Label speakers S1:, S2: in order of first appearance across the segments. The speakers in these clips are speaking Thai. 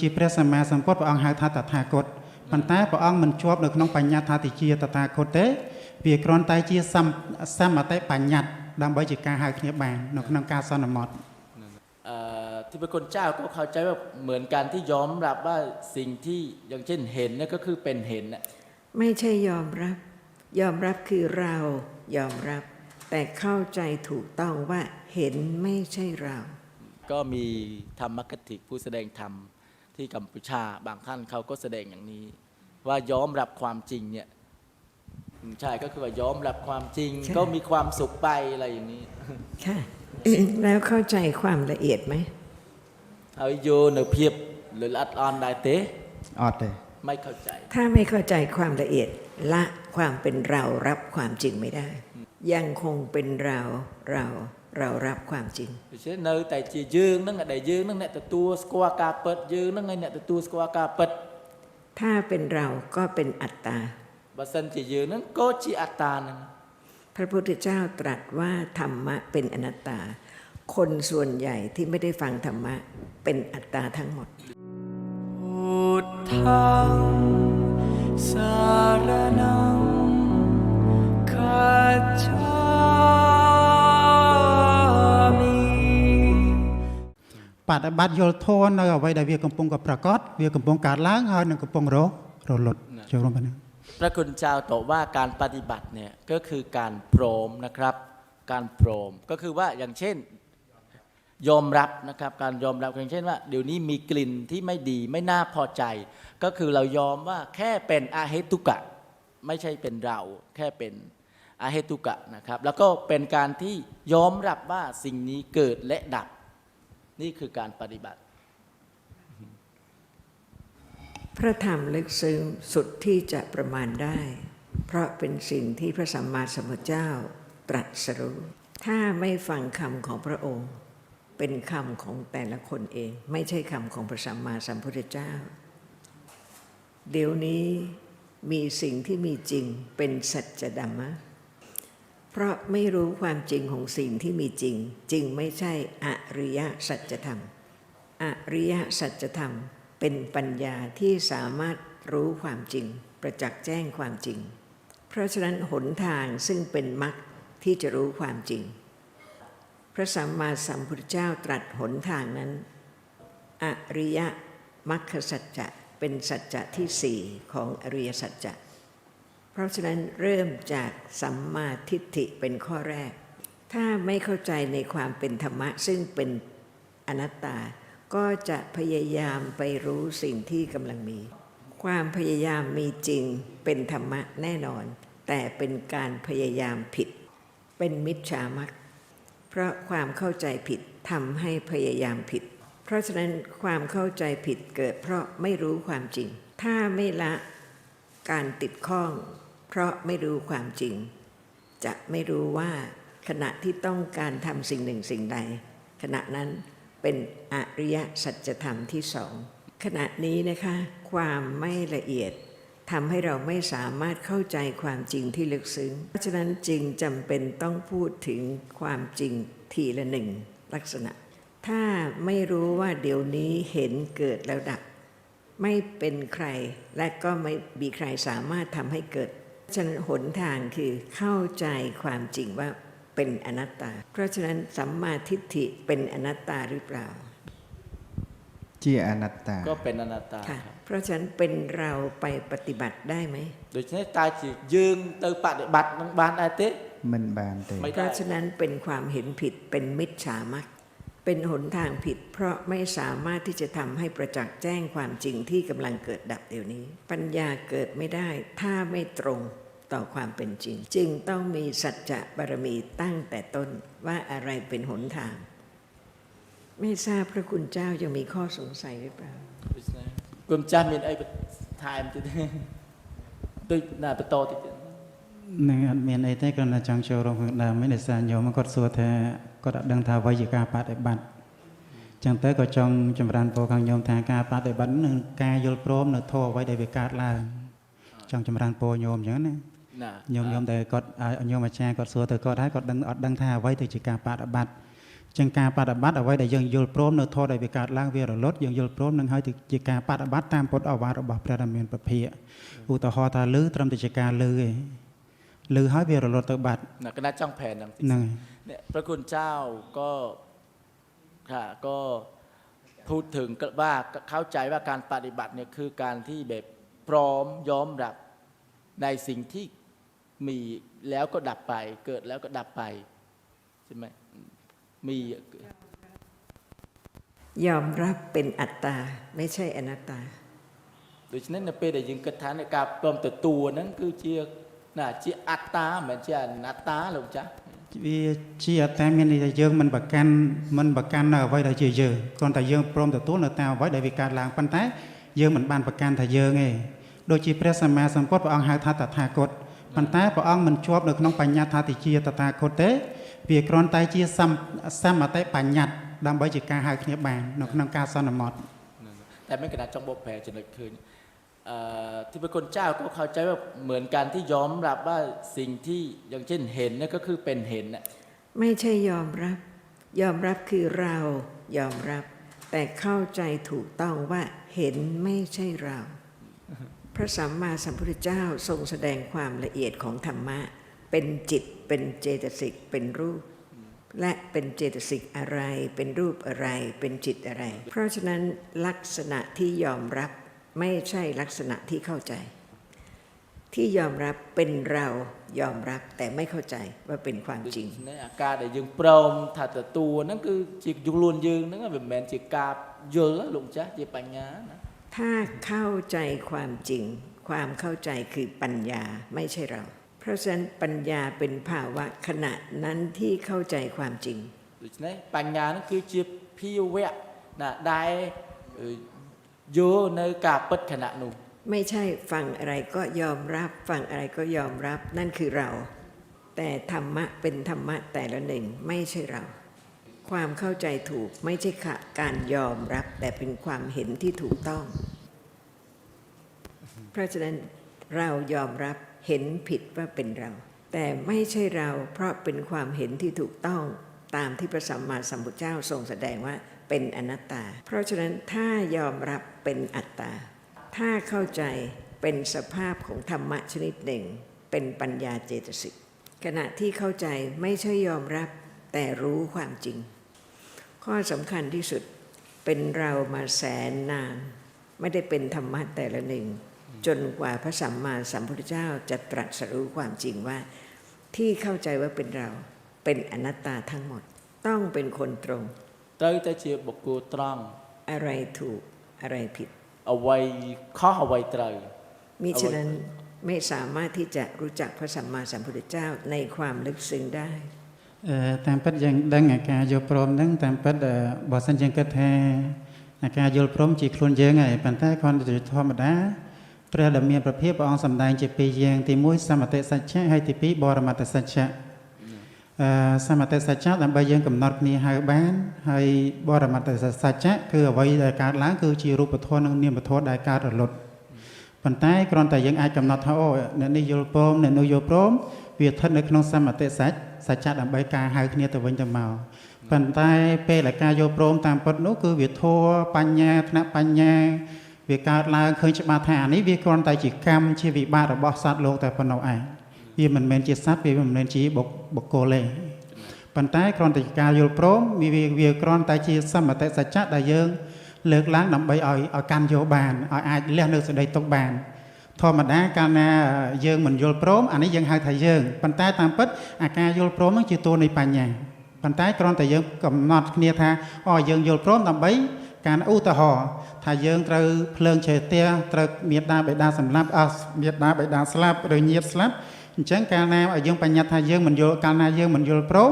S1: ជាព្រះសម្មាសម្ពុទ្ធព្រះអង្គហៅថាតថាគតប៉ុន្តែព្រះអង្គមិនជាប់នៅក្នុងបញ្ញត្តិថាតិជាតថាគតទេវាគ្រាន់តែជាសម្សមតិបញ្ញត្តិដើម្បីជាការហៅគ្នាបាននៅក្នុងការសន្មត
S2: เอ่อที่เป็นคนเจ้าก็เข้าใจว่าเหมือนกันที่ยอมรับว่าสิ่งที่อย่างเช่นเห็นเนี่ยก็คือเป็นเห็นน่ะ
S3: ไม่ใช่ยอมรับ ยอมรับคือเรายอมรับ แต่เข้าใจถูกต้องว่าเห็นไม่ใช่เรา
S2: ก็มีธรรมกติผู้แสดงธรรม ที่กัมพูชาบางท่านเขาก็แสดงอย่างนี้ ว่ายอมรับความจริงเนี่ยใช่ก็คือว่ายอมรับความจริง ก็มีความสุขไปอะไรอย่างนี้
S3: ค่ะแล้วเข้าใจความละเอียดไหม
S2: เอาโยนเพียบหรืออัด
S1: ออน
S2: ได้เตะ
S4: ออดเลย
S2: ไม่เข้าใจ
S3: ถ้าไม่เข้าใจความละเอียดละความเป็นเรารับความจริงไม่ได้ ยังคงเป็นเราเรา เรารับความจริง
S2: ដូច្នេះនៅតែជាយើងហ្នឹងដែលយើងហ្នឹងអ្នកទទួលស្គាល់ការពិតយើងហ្នឹងឯងអ្នកទទួលស្គាល់ការពិត
S3: ถ้าเป็นเราก็เป็นอัตตา
S2: បើសិនជាយើងហ្នឹងក៏ជាអត្តាហ្នឹង
S3: พระพุทธเจ้าตรัสว่าธรรมะเป็นอนัตตา คนส่วนใหญ่ที่ไม่ได้ฟังธรรมะเป็นอัตตาทั้งหมด
S5: พุทธังสารนังคัจฉ
S1: បដិបត្តិយល់ធម៌នៅអ្វីដែលវាកំពុងក៏ប្រកបវាកំពុងកើតឡើងហើយនឹងកំពុងរករលត់ចូលរួមប៉ុណ្ណឹង
S2: พระคุณเจ้าตอบว่าการปฏิบัติเนี่ยก็คือการโปรมนะครับ การโปรมก็คือว่าอย่างเช่นยอมรับนะครับ การยอมรับอย่างเช่นว่า เดี๋ยวนี้มีกลิ่นที่ไม่ดีไม่น่าพอใจ ก็คือเรายอมว่าแค่เป็นอาเหตุกะ ไม่ใช่เป็นเราแค่เป็นอาเหตุกะนะครับ แล้วก็เป็นการที่ยอมรับว่าสิ่งนี้เกิดและดับ นี่คือการปฏิบัติ
S3: พระธรรมลึกซึ้งสุดที่จะประมาณได้ เพราะเป็นสิ่งที่พระสัมมาสัมพุทธเจ้าตรัสรู้ ถ้าไม่ฟังคำของพระองค์ เป็นคำของแต่ละคนเอง ไม่ใช่คำของพระสัมมาสัมพุทธเจ้า เดี๋ยวนี้มีสิ่งที่มีจริงเป็นสัจธรรมะ เพราะไม่รู้ความจริงของสิ่งที่มีจริงจึงไม่ใช่อริยสัจธรรม อริยสัจธรรม เป็นปัญญาที่สามารถรู้ความจริง ประจักษ์แจ้งความจริง เพราะฉะนั้นหนทางซึ่งเป็นมรรคที่จะรู้ความจริง พระสัมมาสัมพุทธเจ้าตรัสหนทางนั้น อริยมรรคสัจจะเป็นสัจจะที่สี่ของอริยสัจจะ ราะฉะนั้นเริ่มจากสัมมาทิฏฐิเป็นข้อแรก ถ้าไม่เข้าใจในความเป็นธรรมะซึ่งเป็นอนัตตา ก็จะพยายามไปรู้สิ่งที่กำลังมี ความพยายามมีจริงเป็นธรรมะแน่นอน แต่เป็นการพยายามผิด เป็นมิจฉามักเพราะความเข้าใจผิดทำให้พยายามผิด เพราะฉะนั้นความเข้าใจผิดเกิดเพราะไม่รู้ความจริง ถ้าไม่ละการติดข้อง เพราะไม่รู้ความจริง จะไม่รู้ว่าขณะที่ต้องการทำสิ่งหนึ่งสิ่งใด ขณะนั้นเป็นอริยสัจธรรมที่สองขณะนี้นะคะ ความไม่ละเอียดทำให้เราไม่สามารถเข้าใจความจริงที่ลึกซึ้ง เพราะฉะนั้นจึงจำเป็นต้องพูดถึงความจริงทีละหนึ่งลักษณะ ถ้าไม่รู้ว่าเดี๋ยวนี้เห็นเกิดแล้วดับ ไม่เป็นใครและก็ไม่มีใครสามารถทำให้เกิด ฉะนั้นหนทางคือเข้าใจความจริงว่าเป็นอนัตตา เพราะฉะนั้นสัมมาทิฏฐิเป็นอนัตตาหรือเปล่า
S4: ที่อนัตตา
S2: ก็เป็นอนัตตา
S3: เพราะฉะนั้นเป็นเราไปปฏิบัติได้ไหม
S2: โดยฉะนั้นตาจียืนเตอปฏิบัติมั
S4: นบานอะ
S2: ไรเต้มันบาน
S3: เต้
S2: เพ
S3: ราะฉะนั้นเป็นความเห็นผิดเป็นมิจฉามัก เป็นหนทางผิด เพราะไม่สามารถที่จะทำให้ประจักษ์แจ้งความจริงที่กำลังเกิดดับเดี๋ยวนี้ ปัญญาเกิดไม่ได้ ถ้าไม่ตรงต่อความเป็นจริง จึงต้องมีสัจจะบารมีตั้งแต่ต้นว่าอะไรเป็นหนทาง ไม่ทราบพระคุณเจ้ายังมีข้อสงสัยหรือเปล่า
S2: ដូច្នេះគុំចាស់មានអីបន្ថែមទៀតទេដូចណាបន្តទៀត
S1: នឹងអត់មានអីទេគ្រាន់តែចង់ចូលរួមខាងដើមឯងដោយសារញោមគាត់សួរថា គាត់អត់ដឹងថាអ្វីជាការបដិបត្តិចឹងទៅក៏ចង់ចម្រើនពរខាងញោមថាការបដិបត្តិនឹងការយល់ព្រមនៅធម៌អ្វីដែលវាកើតឡើងចង់ចម្រើនពរញោមចឹងណា
S2: ណា
S1: ញោមញោមតែគាត់ឲ្យញោមអាចារ្យគាត់សួរទៅគាត់ហើយគាត់ដឹងអត់ដឹងថាអ្វីទៅជាការបដិបត្តិចឹងការបដិបត្តិអ្វីដែលយើងយល់ព្រមនៅធម៌ដែលវាកើតឡើងវារលត់យើងយល់ព្រមនឹងហើយទៅជាការបដិបត្តិតាមពុទ្ធអវាទរបស់ព្រះរាមាពភាកឧទាហរណ៍ថាលឺត្រឹមតែជាការលឺឯង លឺហើយវារលត់ទៅបាត់
S2: ណាគណៈចង់แผนហ្នឹងតិច
S1: ហ្នឹងហើយ
S2: เนี่ยพระคุณเจ้าก็ค่ะก็พูดถึงก็ว่าเข้าใจว่าการปฏิบัติเนี่ยคือการที่แบบพร้อมยอมรับในสิ่งที่มีแล้วก็ดับไป เกิดแล้วก็ดับไปใช่ไหมมี
S3: ยอมรับเป็นอัตตา ไม่ใช่อนัตตา
S2: ដូច្នេះនៅពេលដែលយើងគិតថានៃការព្រមទទួលហ្នឹងគឺជា ណាជាអត្តាមិនមែនជាអនត្តាលោកចាស់
S1: វាជាអត្តាមានន័យថាយើងមិនប្រកាន់មិនប្រកាន់នៅអ្វីដែលជាយើងគ្រាន់តែយើងព្រមទទួលនៅតាមអ្វីដែលវាកើតឡើងប៉ុន្តែយើងមិនបានប្រកាន់ថាយើងទេដូចជាព្រះសម្មាសម្ពុទ្ធព្រះអង្គហៅថាតថាគតប៉ុន្តែព្រះអង្គមិនជាប់នៅក្នុងបញ្ញត្តិថាតិជាតថាគតទេវាគ្រាន់តែជាសម្មតិបញ្ញត្តិដើម្បីជាការហៅគ្នាបាននៅក្នុងការសន្មត
S2: តែមានកណ្ដាចង់បបប្រែចំណុចឃើញ ที่เป็นคนเจ้าก็เข้าใจว่าเหมือนกันที่ยอมรับว่าสิ่งที่อย่างเช่นเห็นนี่ก็คือเป็นเห็นน่ะ
S3: ไม่ใช่ยอมรับ ยอมรับคือเรายอมรับ แต่เข้าใจถูกต้องว่าเห็นไม่ใช่เรา พระสัมมาสัมพุทธเจ้าทรงแสดงความละเอียดของธรรมะ เป็นจิตเป็นเจตสิกเป็นรูป และเป็นเจตสิกอะไร เป็นรูปอะไร เป็นจิตอะไร เพราะฉะนั้นลักษณะที่ยอมรับ ไม่ใช่ลักษณะที่เข้าใจ ที่ยอมรับเป็นเรายอมรับแต่ไม่เข้าใจว่าเป็นความจริง
S2: ในอาการแต่ยังปรมถัดตัวนั่นคือจิตยุลวนยืนนั่นก็เป็นแมนจิตกาบเยอลลุงจ้าจิตปัญญา
S3: ถ้าเข้าใจความจริง ความเข้าใจคือปัญญาไม่ใช่เรา เพราะฉะนั้นปัญญาเป็นภาวะขณะนั้นที่เข้าใจความจริง
S2: ปัญญานั่นคือจิตพิเวะนะได้ อยู่ในกาปิดขณะนู้
S3: ไม่ใช่ฟังอะไรก็ยอมรับฟังอะไรก็ยอมรับนั่นคือเรา แต่ธรรมะเป็นธรรมะแต่ละหนึ่งไม่ใช่เรา ความเข้าใจถูกไม่ใช่การยอมรับ แต่เป็นความเห็นที่ถูกต้อง เพราะฉะนั้นเรายอมรับเห็นผิดว่าเป็นเรา แต่ไม่ใช่เราเพราะเป็นความเห็นที่ถูกต้องตามที่พระสัมมาสัมพุทธเจ้าทรงแสดงว่า เป็นอนัตตา เพราะฉะนั้นถ้ายอมรับเป็นอัตตา ถ้าเข้าใจเป็นสภาพของธรรมะชนิดหนึ่ง เป็นปัญญาเจตสิกขณะที่เข้าใจไม่ใช่ยอมรับแต่รู้ความจริง ข้อสำคัญที่สุดเป็นเรามาแสนนาน ไม่ได้เป็นธรรมะแต่ละหนึ่ง จนกว่าพระสัมมาสัมพุทธเจ้าจะตรัสรู้ความจริงว่า ที่เข้าใจว่าเป็นเราเป็นอนัตตาทั้งหมด ต้องเป็นคนตรง
S2: ត្រូវតែជាបុគ្គលត្រង់
S3: อะไรถูกอะไรผิด
S2: អ្វីខុសអ្វីត្រូវ
S3: มิฉะนั้นไม่สามารถที่จะรู้จักพระสัมมาสัมพุทธเจ้าในความลึกซึ้งได้
S1: អឺតាមពិតយើងដឹងអាការយល់ព្រមហ្នឹងតាមពិតអឺបើសិនយើងគិតថាអាការយល់ព្រមជាខ្លួនយើងហើយប៉ុន្តែគ្រាន់តែជាធម្មតាព្រះដែលមានប្រភពព្រះអង្គសម្ដែងជាពីរយ៉ាងទី1សមតិសច្ចៈហើយទី2បរមត្តសច្ចៈអឺ សមតិសច្ចៈដើម្បីយើងកំណត់គ្នាហៅបានហើយបរមត្តសច្ចៈគឺអ្វីដែលកើតឡើងគឺជារូបធម៌និងនាមធម៌ដែលកើតរលត់ប៉ុន្តែគ្រាន់តែយើងអាចកំណត់ថាអូអ្នកនេះយល់ព្រមអ្នកនោះយល់ព្រមវាស្ថិតនៅក្នុងសមតិសច្ចៈសច្ចៈដើម្បីការហៅគ្នាទៅវិញទៅមកប៉ុន្តែពេលដែលការយល់ព្រមតាមពិតនោះគឺវាធัวបញ្ញាថ្នាក់បញ្ញាវាកើតឡើងឃើញច្បាស់ថាអានេះវាគ្រាន់តែជាកម្មជាវិបាករបស់សត្វលោកតែប៉ុណ្ណោះឯង វាមិនមែនជាសត្វវាមិនមែនជាបុគ្គបុគ្គលទេប៉ុន្តែគ្រាន់តែជាការយល់ព្រមវាវាវាគ្រាន់តែជាសមតិសច្ចៈដែលយើង លើកឡើងដើម្បីឲ្យឲ្យកាន់យកបានឲ្យអាចលះនៅសេចក្តីទុកបានធម្មតាកាលណាយើងមិនយល់ព្រមអានេះយើងហៅថាយើងប៉ុន្តែតាមពិតអាការយល់ព្រមហ្នឹងជាតួនៃបញ្ញាប៉ុន្តែគ្រាន់តែយើងកំណត់គ្នាថាអូយើងយល់ព្រមដើម្បីការឧទាហរណ៍ថាយើងត្រូវភ្លើងឆេះផ្ទះត្រូវមេដាបេដាសម្លាប់អស់មេដាបេដាស្លាប់ឬញាតិស្លាប់ អញ្ចឹងកាលណាឲ្យយើងបញ្ញត្តិថាយើងមិនយល់កាលណាយើងមិនយល់ព្រម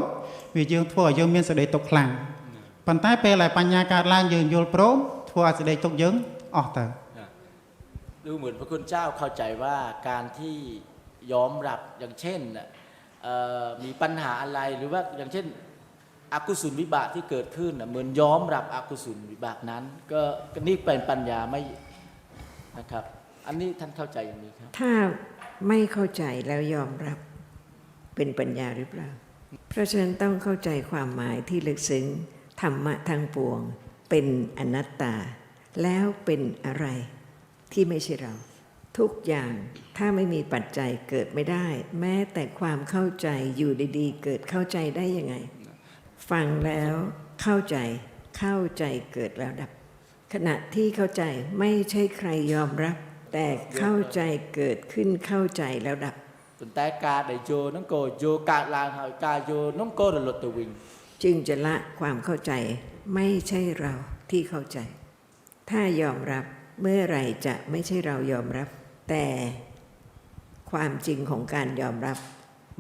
S1: វាយើងធ្វើឲ្យយើងមានសេចក្តីទុកខ្លាំងប៉ុន្តែពេលដែលបញ្ញាកើតឡើងយើងយល់ព្រមធ្វើឲ្យសេចក្តីទុកយើងអស់ទៅ
S2: ดูเหมือนพระคุณเจ้าเข้าใจว่าการที่ยอมรับอย่างเช่นน่ะเอ่อมีปัญหาอะไรหรือว่าอย่างเช่นอกุศลวิบากที่เกิดขึ้นน่ะเหมือนยอมรับอกุศลวิบากนั้น ก็ก็นี่เป็นปัญญาไม่นะครับ อันนี้ท่านเข้าใจอย่างนี้ครับ
S3: ถ้า ไม่เข้าใจแล้วยอมรับเป็นปัญญาหรือเปล่า เพราะฉะนั้นต้องเข้าใจความหมายที่ลึกซึ้งธรรมะทั้งปวง เป็นอนัตตา แล้วเป็นอะไรที่ไม่ใช่เรา ทุกอย่างถ้าไม่มีปัจจัยเกิดไม่ได้ แม้แต่ความเข้าใจอยู่ดีๆ เกิดเข้าใจได้ยังไง ฟังแล้วเข้าใจเข้าใจเกิดแล้วดับ ขณะที่เข้าใจไม่ใช่ใครยอมรับ แต่เข้าใจเกิดขึ้นเข้าใจแล้วดับ
S2: ប៉ុន្តែការដែលយោហ្នឹងក៏យោកើតឡើងហើយការយោហ្នឹងក៏រលត់ទៅវិញ
S3: จึงจะละความเข้าใจไม่ใช่เราที่เข้าใจ ถ้ายอมรับเมื่อไหรจะไม่ใช่เรายอมรับ แต่ความจริงของการยอมรับ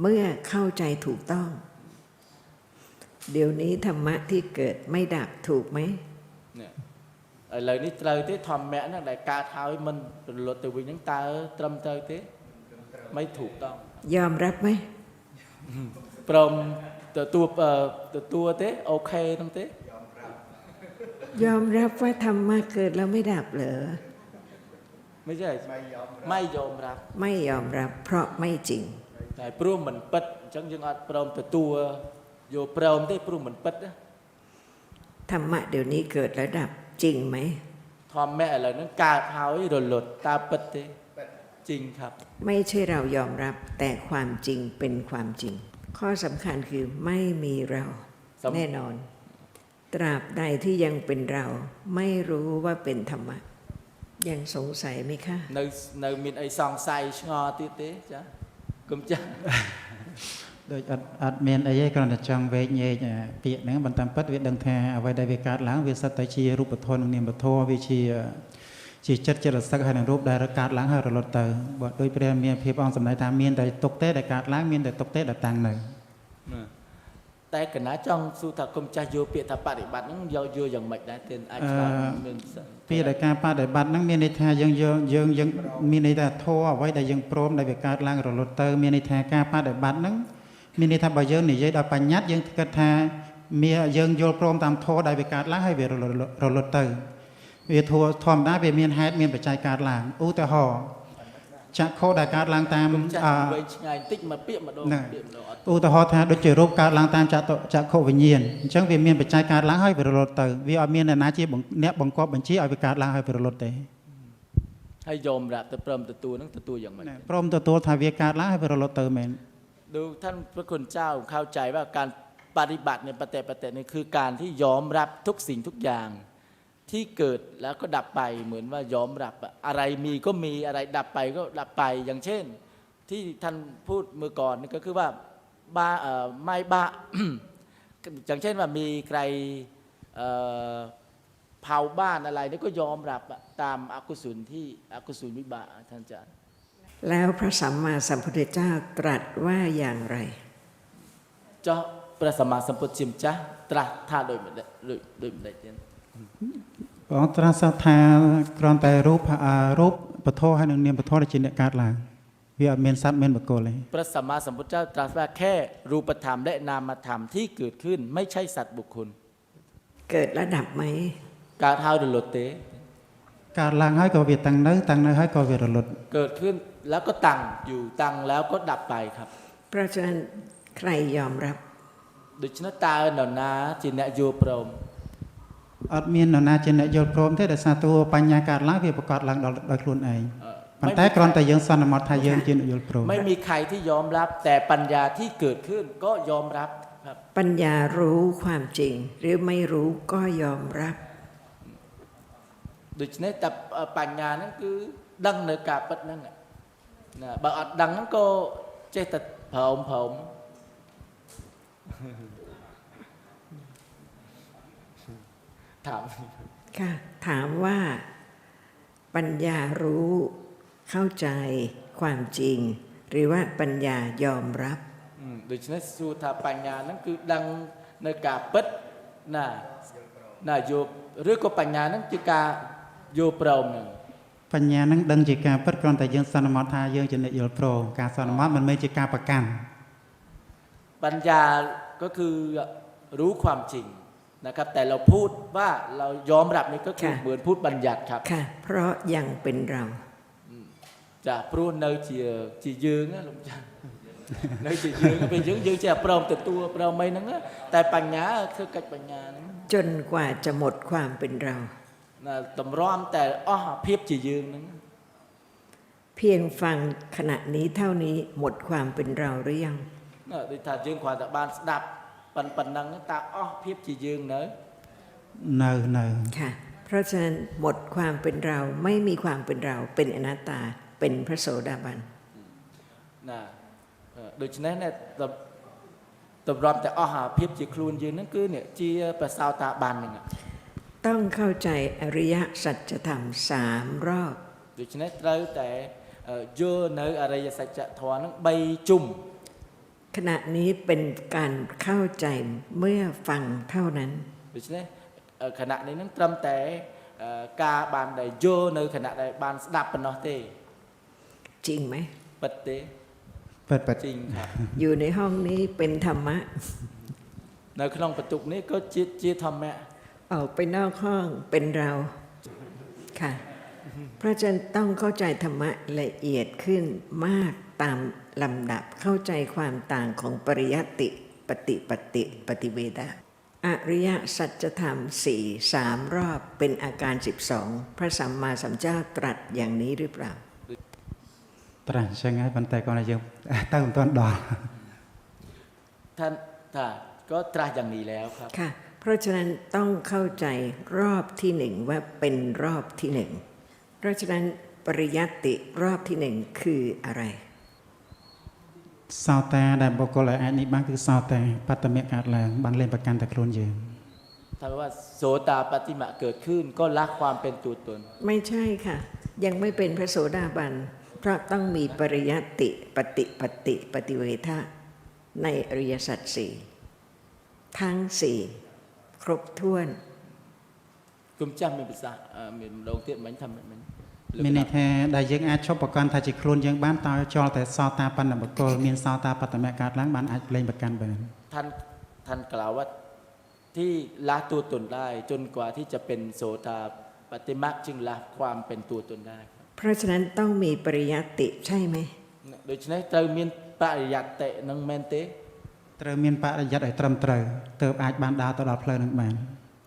S3: เมื่อเข้าใจถูกต้อง เดี๋ยวนี้ธรรมะที่เกิดไม่ดับถูกไหม
S2: នេះ ឥឡូវនេះត្រូវទេធម្មៈហ្នឹងដែលកើតហើយមិនរលត់ទៅវិញហ្នឹងតើត្រឹមត្រូវទេមិនถูกต้อง
S3: ยอมรับไหม
S2: ព្រមទទួលអឺទទួលទេអូខេហ្នឹងទេ
S3: ยอมรับว่าธรรมะเกิดแล้วไม่ดับเหรอ
S2: មិនใช่ไม่ยอมรับ
S3: ไม่ยอมรับ เพราะไม่จริง
S2: តែព្រមមិនពិតអញ្ចឹងយើងអត់ព្រមទទួលយកព្រមទេព្រមមិនពិតណា
S3: ธรรมะเดี๋ยวนี้เกิดแล้วดับ จริงไหม
S2: ធម្មៈឥឡូវហ្នឹងកើតហើយរលត់តើពិតទេจริงครับ
S3: ไม่ใช่เรายอมรับแต่ความจริงเป็นความจริง ข้อสำคัญคือไม่มีเรา
S2: สำ
S3: แน่นอน ตราบใดที่ยังเป็นเรา ไม่รู้ว่าเป็นธรรมะ ยังสงสัยไหมคะ
S2: នៅនៅមានអីសង្ស័យឆ្ងល់ទៀតទេចាកុំចាស់
S1: ដូចអត់អត់មានអីទេគ្រាន់តែចង់វែកញែកអាពាក្យហ្នឹងបន្តពិតវាដឹងថាអ្វីដែលវាកើតឡើងវាសិតតែជារូបធម៌និងនាមធម៌វាជាជាចិត្តចេតសិកហើយនឹងរូបដែលកើតឡើងហើយរលត់ទៅបើដូចព្រះមានភាពអង្គសម្ដែងថាមានតែទុកទេដែលកើតឡើងមានតែទុកទេដែលតាំងនៅ
S2: តែកណាចង់សួរថាកុំចាស់យកពាក្យថាបដិបត្តិហ្នឹងយកយកយ៉ាងម៉េចដែរទេអាចឆ្លើយមានសិន
S1: ពីដែលការបដិបត្តិហ្នឹងមានន័យថាយើងយើងយើងយើងមានន័យថាធម៌អ្វីដែលយើងព្រមដែលវាកើតឡើងរលត់ទៅមានន័យថាការបដិបត្តិហ្នឹង មានន័យថាបើយើងនិយាយដល់បញ្ញត្តិយើងគិតថាមានយើងយល់ព្រមតាមធម៌ដែលវាកើតឡើងហើយវារលត់រលត់ទៅវាធម៌ធម្មតាវាមានហេតុមានបច្ច័យកើតឡើងឧទាហរណ៍ចក្ខុដែលកើតឡើងតាមកុំ
S2: ចាស់
S1: អឺ
S2: វែងឆ្ងាយបន្តិចមកពាក្យម្ដង
S1: ហ្នឹង
S2: ពាក្យម្ដងអត់
S1: ឧទាហរណ៍ថាដូចជារូបកើតឡើងតាមចតុចក្ខុវិញ្ញាណអញ្ចឹងវាមានបច្ច័យកើតឡើងហើយវារលត់ទៅវាអត់មានអ្នកណាជាបង្អ្នកបង្កប់បញ្ជាឲ្យវាកើតឡើងហើយវារលត់ទេ
S2: ហើយយอมរាប់ទៅព្រមទទួលហ្នឹងទទួលយ៉ាងម៉េច
S1: ណាព្រមទទួលថាវាកើតឡើងហើយវារលត់ទៅមែន
S2: ดูท่านพระคุณเจ้าเข้าใจว่าการปฏิบัติในยปฏิปฏินี่ยคือการที่ยอมรับทุกสิ่งทุกอย่างที่เกิดแล้วก็ดับไปเหมือนว่ายอมรับอะไรมีก็มีอะไรดับไปก็ดับไปอย่างเช่น ที่ท่านพูดเมื่อก่อนนี่ก็คือว่าบ้าไม่บ้าอย่างเช่นว่ามีใครเผาบ้านอะไรนี่ก็ยอมรับตามอากุศลที่อกุศลวิบากท่านอาจารย์
S3: แล้วพระสัมมาสัมพุทธเจ้าตรัสว่าอย่างไร
S2: ចុះព្រះសម្មាសម្ពុទ្ធជាម្ចាស់ត្រាស់ថាដូចម្ដេចដូចដូចម្ដេចទៀត
S1: ព្រះអង្គត្រាស់សាថាគ្រាន់តែរូបអារូបពធហើយនឹងនាមពធដែលជាអ្នកកើតឡើងវាអត់មានសត្វមានបុគ្គលទេ
S2: ព្រះសម្មាសម្ពុទ្ធเจ้าត្រាស់ថាแค่រូបធម៌และนามธรรมที่เกิดขึ้น ไม่ใช่สัตว์บุคคล
S3: เกิดและดับไหม
S2: កើតហើយរលត់ទេ
S1: កើតឡើងហើយក៏វាតាំងនៅតាំងនៅហើយក៏វារលត់
S2: เกิดขึ้น แล้วก็ตั้งอยู่ตั้งแล้วก็ดับไปครับ
S3: เพราะฉะนั้นใครยอมรับ
S2: ដូច្នេះតើនរណាជាអ្នកយល់ព្រម
S1: អត់មាននរណាជាអ្នកយល់ព្រមទេដោយសារតួបញ្ញាកើតឡើងវាប្រកាសឡើងដល់ដោយខ្លួនឯង
S2: អឺ
S1: ប៉ុន្តែគ្រាន់តែយើងសន្មត់ថាយើងជាអ្នកយល់ព្រម
S2: ไม่มีใครที่ยอมรับ แต่ปัญญาที่เกิดขึ้นก็ยอมรับครับ
S3: ปัญญารู้ความจริง หรือไม่รู้ก็ยอมรับ
S2: ដូច្នេះតែបញ្ញាហ្នឹងគឺដឹងនៅការពិតហ្នឹងណា បើអត់ដឹងហ្នឹងក៏ចេះតែព្រមព្រម ถาม
S3: ค่ะ ถามว่าปัญญารู้เข้าใจความจริง หรือว่าปัญญายอมรับ
S2: อืมដូច្នេះសួរថាបញ្ញាហ្នឹងគឺដឹងនៅការពិតណាណាយកឬក៏បញ្ញាហ្នឹងជាការយកព្រមហ្នឹង
S1: បញ្ញានឹងដឹងជាការពិតគ្រាន់តែយើងសន្មត់ថាយើងជាអ្នកយល់ព្រមការសន្មត់មិនមែនជាការប្រកាន់
S2: ปัญญาก็คือรู้ความจริงนะครับ แต่เราพูดว่าเรายอมรับนี่ก็คือ
S3: ค่ะ
S2: เหมือนพูดบัญญัติครับ
S3: ค่ะ เพราะยังเป็นเรา
S2: ចាព្រោះនៅជាជាយើងណាលោកចា នៅជាយើងពេលយើងយើងចេះព្រមទទួលព្រមមិនហ្នឹងណាតែបញ្ញាធ្វើកិច្ចបញ្ញាហ្នឹង
S3: จนกว่าจะหมดความเป็นเรา
S2: ណា តម្រាំតែអស់អាភាពជាយើងហ្នឹង
S3: เพียงฟังขณะนี้เท่านี้หมดความเป็นเราหรือยัง
S2: ណាដូចថាយើងគ្រាន់តែបានស្ដាប់ប៉ុណ្ប៉ុណ្ណឹងតើអស់ភាពជាយើងនៅ
S1: នៅនៅ
S3: ค่ะ เพราะฉะนั้นหมดความเป็นเราไม่มีความเป็นเราเป็นอนัตตาเป็นพระโสดาบัน
S2: ណាអឺដូច្នេះណាតម្តម្រាំតែអស់អាភាពជាខ្លួនយើងហ្នឹងគឺនេះជាប្រសោតាបានហ្នឹង
S3: ต้องเข้าใจอริยสัจธรรมสามรอบ
S2: ដូច្នេះត្រូវតែអឺយល់នៅអរិយសច្ចធម៌ហ្នឹង3ជុំ
S3: ขณะนี้เป็นการเข้าใจเมื่อฟังเท่านั้น
S2: ដូច្នេះអឺខណៈនេះហ្នឹងត្រឹមតែអឺការបានដែលយល់នៅខណៈដែលបានស្ដាប់ប៉ុណ្ណោះទេ
S3: จริงไหม
S2: ពិតទេ
S1: ពិត
S4: ពិត
S2: จริงครับ
S3: อยู่ในห้องนี้เป็นธรรมะ
S2: នៅក្នុងបន្ទុកនេះក៏ជាជាធម្មៈ
S3: ออกไปนอกห้องเป็นเราค่ะพราะฉะนั้นต้องเข้าใจธรรมะละเอียดขึ้นมากตามลำดับเข้าใจความต่างของปริยติปฏิปฏิปฏิเวดาอริยสัจธรรมสี่สามรอบเป็นอาการสิบสองพระสัมมาสัมพุทธเจ้าตรัสอย่างนี้หรือเปล่า
S1: ตรัสใช่ไหมมันแต่ก่อนยังตั้งต้นดอน
S2: ท่านตรัก็ตรัสอย่างนี้แล้วครับ
S3: ค่ะ ราะฉะนั้นต้องเข้าใจรอบที่หนึ่งว่าเป็นรอบที่หนึ่ง เพราะฉะนั้นปริยัติรอบที่หนึ่งคืออะไร
S1: សោតាដែលបុគ្គលអាចនេះបានគឺសោតាបត្តមៈកើតឡើងបានលេងប្រកាន់តែខ្លួនយើង
S2: ถ้าว่าโสตาปฏิมะเกิดขึ้น ก็ละความเป็นตัวตน
S3: ไม่ใช่ค่ะ ยังไม่เป็นพระโสดาบัน เพราะต้องมีปริยัติปฏิปฏิปฏิเวทะในอริยสัจสี่ทั้งสี่ ครบถ้วน
S2: គុំចាំមានប្រសាសន៍អឺមានម្ដងទៀតមិញថាមិនមិញលើក
S1: មានន័យ
S2: ណា
S1: ថាដែលយើងអាចឈប់ប្រកាន់ថាជាខ្លួនយើងបានតើចោលតែសោតាបណ្ឌបុគ្គលមានសោតាបត្តមៈកើតឡើងបានអាចលេងប្រកាន់បាន
S2: ท่านท่านกล่าวว่าที่ละตัวตนได้ จนกว่าที่จะเป็นโสตาปฏิมะจึงละความเป็นตัวตนได้ครับ
S3: เพราะฉะนั้นต้องมีปริยัติใช่ไหม
S2: ដូច្នេះត្រូវមានបរិយត្តិនឹងមែនទេ
S1: ត្រូវមានបរិយ័តឲ្យត្រឹមត្រូវទើបអាចបានដើរទៅដល់ផ្លូវនឹងបាន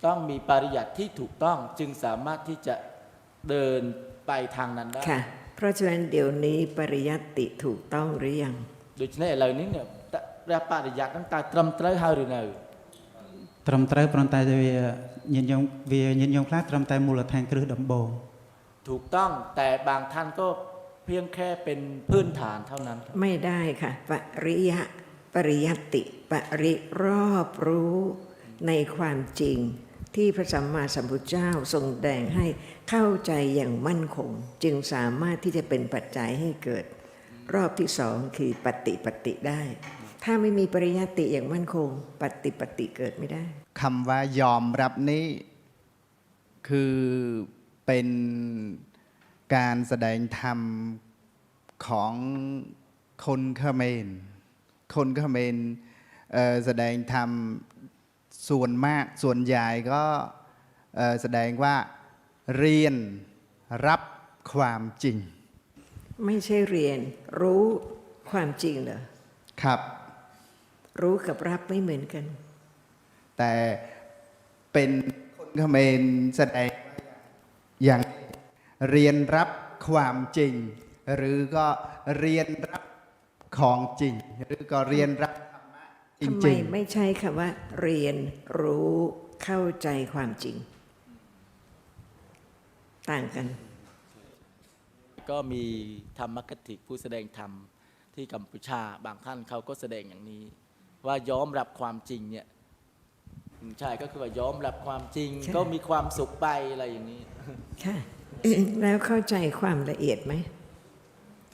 S2: ต้องมีปริยัติที่ถูกต้องจึงสามารถที่จะเดินไปทางนั้นได้
S3: ค่ะ เพราะฉะนั้นเดี๋ยวนี้ปริยัติถูกต้องหรือยัง
S2: ដូច្នេះឥឡូវនេះเนี่ยព្រះបរិយត្តិហ្នឹងតើត្រឹមត្រូវហើយឬនៅ
S1: ត្រឹមត្រូវប៉ុន្តែវាញាតិញោមវាញាតិញោមខ្លះត្រឹមតែមូលដ្ឋានគ្រឹះដំបូង
S2: ถูกต้องแต่บางท่านก็เพียงแค่เป็นพื้นฐานเท่านั้นครับ
S3: ไม่ได้ค่ะ ปริยะ ปริยัติปริรอบรู้ในความจริงที่พระสัมมาสัมพุทธเจ้าทรงแดงให้เข้าใจอย่างมั่นคง จึงสามารถที่จะเป็นปัจจัยให้เกิด รอบที่สองคือปฏิปฏิได้ ถ้าไม่มีปริยัติอย่างมั่นคง ปฏิปฏิเกิดไม่ได้
S4: คำว่ายอมรับนี้คือเป็นการแสดงธรรมของคนเขมร คนเขมรเอ่อแสดงธรรมส่วนมากส่วนใหญ่ก็เอ่อแสดงว่าเรียนรับความจริง
S3: ไม่ใช่เรียนรู้ความจริงเหรอ
S4: ครับ
S3: รู้กับรับไม่เหมือนกัน
S4: แต่เป็นคนเขมรแสดงอย่างเรียนรับความจริง หรือก็เรียนรับ ของจริง หรือก็เรียนรับธรรมะจริงท
S3: ไม่ใช่คำว่า เรียนรู้เข้าใจความจริง ต่างกัน
S2: ก็มีธรรมคติผู้แสดงธรรมที่กัมพูชาบางท่านเขาก็แสดงอย่างนี้ ว่ายอมรับความจริงเนี่ยใช่ก็คือว่ายอมรับความจริง ก็มีความสุขไปอะไรอย่างนี้
S3: ค่ะแล้วเข้าใจความละเอียดไหม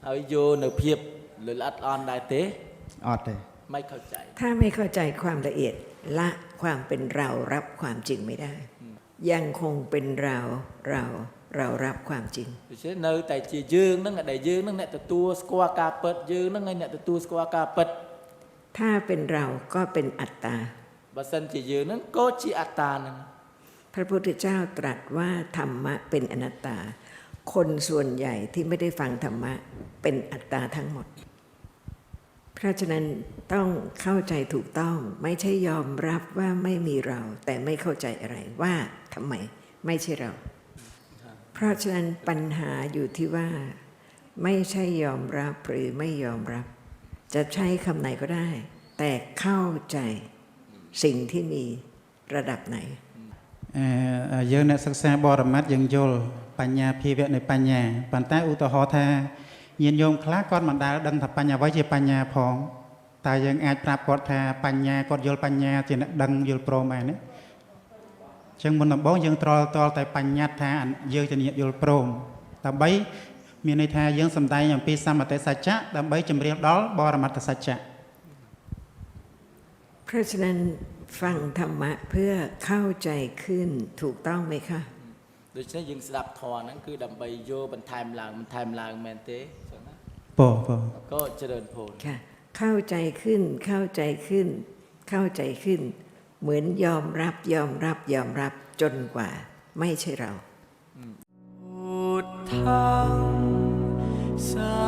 S2: เอาโยนเพียบ ភាពលល្អិតល្អន់ដែរទេ
S4: ๆออดเลย
S2: ไม่เข้าใจ
S3: ถ้าไม่เข้าใจความละเอียดละความเป็นเรารับความจริงไม่ได้ ยังคงเป็นเราเราเรารับความจริง
S2: ដូច្នេះនៅតែជាយើងហ្នឹងដែលយើងហ្នឹងអ្នកទទួលស្គាល់ការពិតយើងហ្នឹងឯងអ្នកទទួលស្គាល់ការពិត
S3: ถ้าเป็นเราก็เป็นอัตตา
S2: បើសិនជាយើងហ្នឹងក៏ជាអត្តាហ្នឹង
S3: พระพุทธเจ้าตรัสว่าธรรมะเป็นอนัตตา คนส่วนใหญ่ที่ไม่ได้ฟังธรรมะเป็นอัตตาทั้งหมด เพราะฉะนั้นต้องเข้าใจถูกต้อง ไม่ใช่ยอมรับว่าไม่มีเรา แต่ไม่เข้าใจอะไรว่าทำไมไม่ใช่เรา เพราะฉะนั้นปัญหาอยู่ที่ว่า ไม่ใช่ยอมรับหรือไม่ยอมรับ จะใช้คำไหนก็ได้ แต่เข้าใจสิ่งที่มีระดับไหน
S1: អឺយើងអ្នកសិក្សាបរមត្តយើងយល់បញ្ញាភាវៈនៃបញ្ញាប៉ុន្តែឧទាហរណ៍ថា ញាតិញោមខ្លះគាត់មិនដែលដឹងថាបញ្ញាអ្វីជាបញ្ញាផងតើយើងអាចប្រាប់គាត់ថាបញ្ញាគាត់យល់បញ្ញាជាអ្នកដឹងយល់ព្រមឯនេះអញ្ចឹងមុនដំបូងយើងត្រល់តល់តែបញ្ញត្តិថាយើងជាអ្នកយល់ព្រមដើម្បីមានន័យថាយើងសំដែងអំពីសមតិសច្ចៈដើម្បីជំរាបដល់បរមត្តសច្ចៈ
S3: เพราะฉะนั้นฟังธรรมะเพื่อเข้าใจขึ้นถูกต้องไหมคะ
S2: ដូច្នេះយើងស្ដាប់ធម៌ហ្នឹងគឺដើម្បីយកបន្ថែមឡើងបន្ថែមឡើងមែនទេ ปอ
S1: ปอ
S2: ก็เจริญพร
S3: ค่ะเข้าใจขึ้นเข้าใจขึ้น เข้าใจขึ้น เหมือนยอมรับยอมรับยอมรับจนกว่า ไม่ใช่เรา
S5: ทธังสา